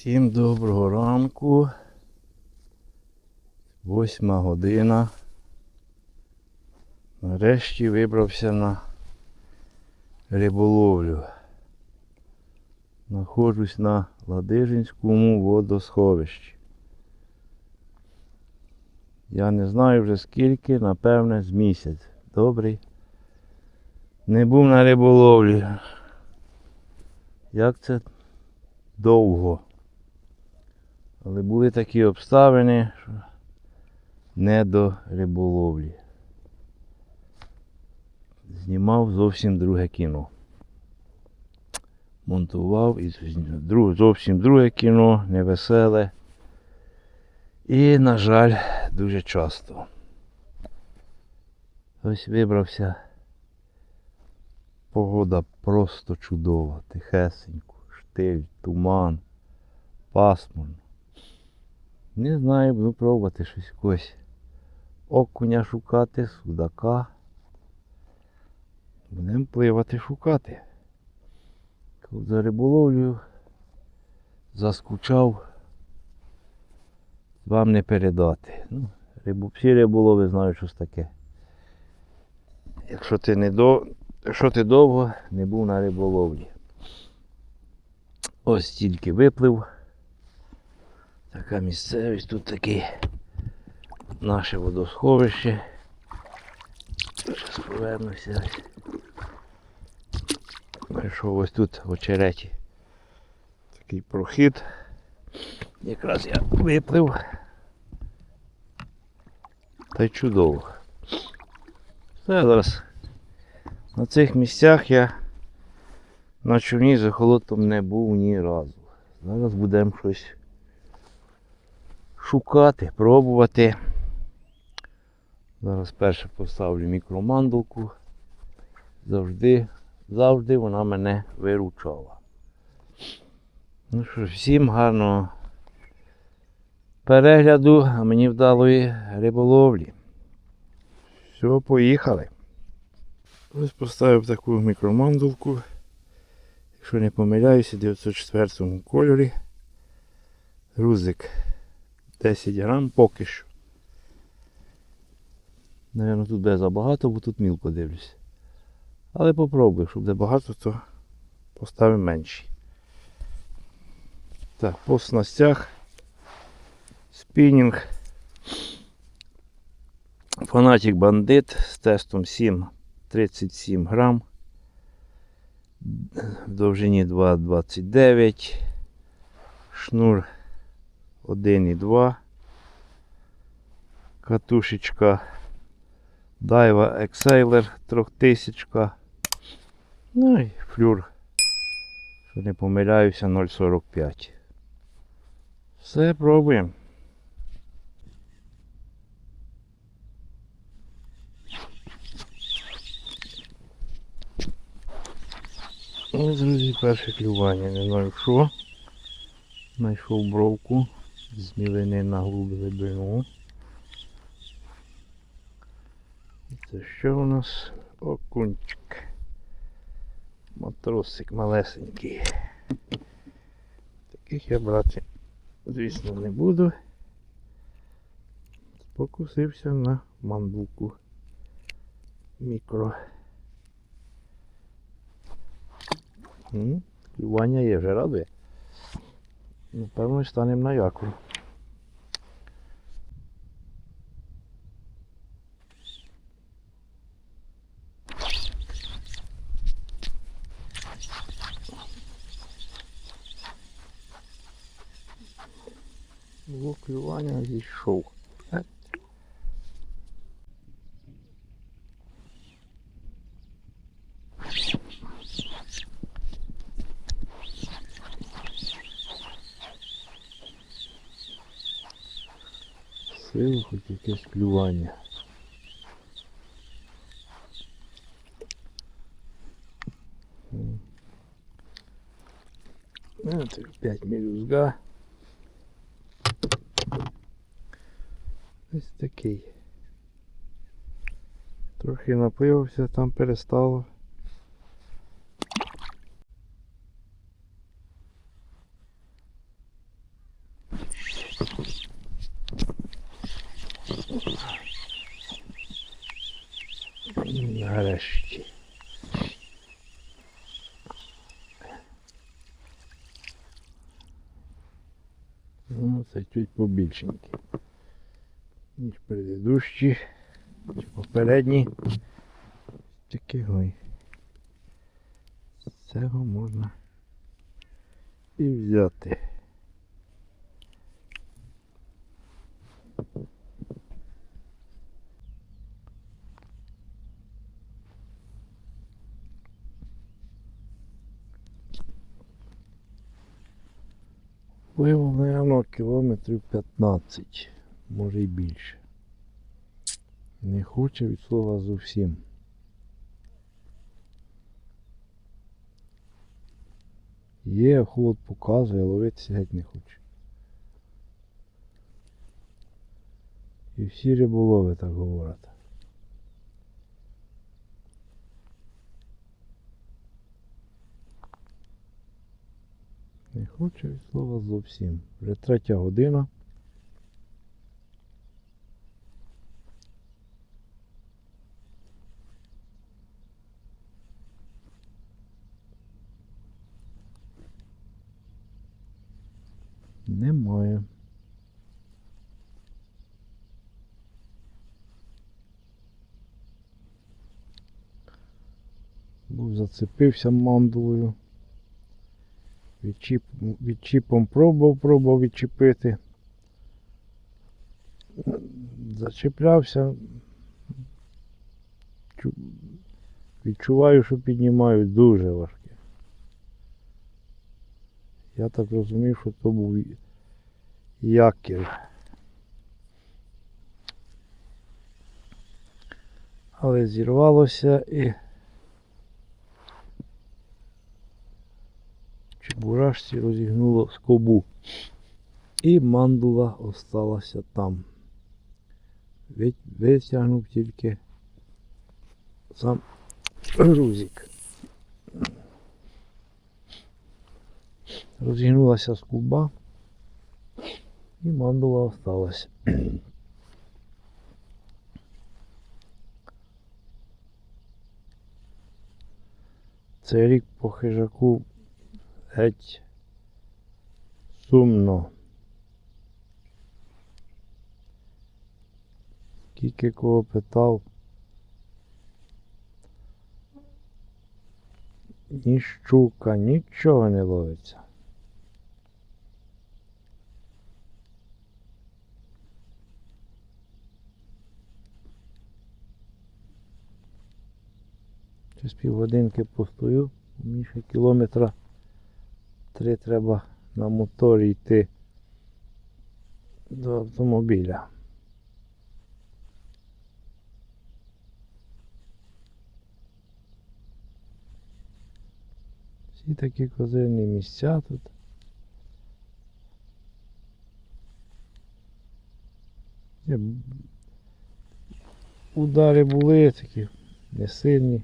Всім доброго ранку. Восьма година. Нарешті вибрався на риболовлю. Знаходжусь на Ладижинському водосховищі. Я не знаю вже скільки, напевне, з місяць. Добрий. Не був на риболовлі. Як це довго? Але були такі обставини, що не до риболовлі. Знімав зовсім друге кіно. Монтував і зовсім друге кіно, невеселе. І, на жаль, дуже часто. Ось вибрався. Погода просто чудова, тихесенько, штиль, туман, пасмурно. Не знаю, буду пробувати щось якогось окуня шукати, судака. Будемо пливати шукати. Коли за риболовлю заскучав, вам не передати. Ну, рибу, всі риболови знають, що це таке. Якщо ти не до... Якщо ти довго не був на риболовлі. Ось тільки виплив. Така місцевість, тут таке наше водосховище. Зараз повернуся. Прийшов ось тут в очереті. Такий прохід. Якраз я виплив. Та й чудово. Все, зараз на цих місцях я на човні з охолотом не був ні разу. Зараз будемо щось шукати, пробувати. Зараз перше поставлю мікромандулку. Завжди, завжди вона мене виручала. Ну що всім гарного перегляду, а мені вдалої риболовлі. Все, поїхали. Ось поставив таку мікромандулку. Якщо не помиляюся, в 904 кольорі. Грузик 10 грам поки що. Наверно, тут буде забагато, бо тут мілко дивлюсь. Але попробую, якщо буде багато, то поставимо менші. Так, по снастях. Спінінг. Фанатик бандит з тестом 7 37 грам. В довжині 2,29. Шнур 1,2. Катушечка Daiwa Exailer 3000. Ну і флюр. Що не помиляюся 0,45. Все, пробуємо. Ось, друзі, перше клювання, не знаю що. Знайшов бровку з мілини на глибину. Це що у нас? Окунчик. Матросик малесенький. Таких я брати, звісно, не буду. Спокусився на мандулку мікро. Клювання є, вже радує. Напевно, станемо на якорь. Було клювання зійшов. Силу хоч якесь клювання. Ну, це 5 мелюзга. Ось такий. Трохи напивався, там перестало. Нарешті. Ну, це чуть побільшенькі, ніж предыдущі, чи попередні. Такі гой. З цього можна і взяти. Пливо, мабуть, кілометрів 15, може й більше. Не хоче від слова зовсім. Є, холод показує, ловитися геть не хоче. І всі риболови так говорять. Не від слова зовсім. Вже третя година. Немає. Був зацепився мандулою. Відчіп, відчіпом пробував, пробував відчепити. Зачіплявся. Відчуваю, що піднімаю дуже важке. Я так розумів, що то був якір. Але зірвалося і чебурашці розігнуло скобу. І мандула осталася там. Ви- Витягнув тільки сам грузик. Розігнулася скуба і мандула осталась. Цей рік по хижаку геть сумно. Скільки кого питав. Ні щука, нічого не ловиться. Через півгодинки постою, ще кілометра три треба на моторі йти до автомобіля. Всі такі козирні місця тут. Удари були такі не сильні,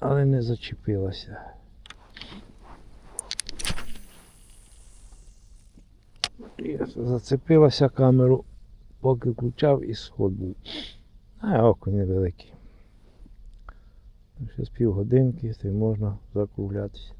але не зачепилася. І Зацепилася камеру, поки включав і сход був. А окунь невеликий. Ще з півгодинки, то можна закруглятися.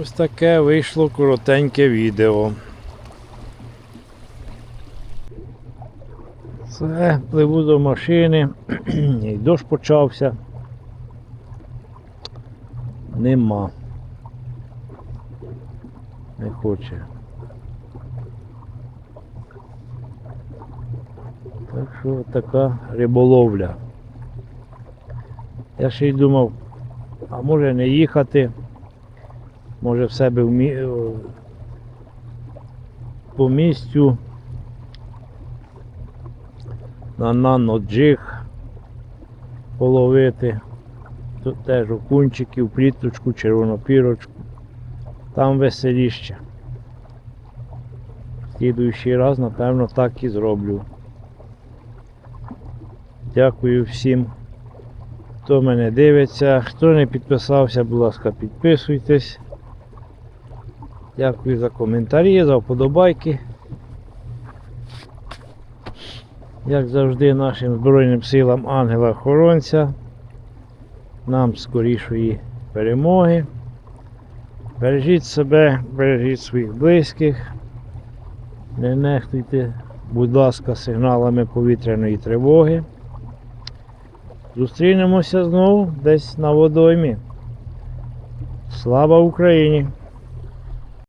Ось таке вийшло коротеньке відео. Все, пливу до машини, і дощ почався. Нема. Не хоче. Так що така риболовля. Я ще й думав, а може не їхати, може в себе в мі... по місцю на наноджиг половити. Тут теж окунчиків, пліточку, червонопірочку. Там веселіще. Слідуючий раз, напевно, так і зроблю. Дякую всім, хто мене дивиться. Хто не підписався, будь ласка, підписуйтесь. Дякую за коментарі, за вподобайки. Як завжди, нашим Збройним силам ангела-охоронця. Нам скорішої перемоги. Бережіть себе, бережіть своїх близьких. Не нехтуйте, будь ласка, сигналами повітряної тривоги. Зустрінемося знову десь на водоймі. Слава Україні!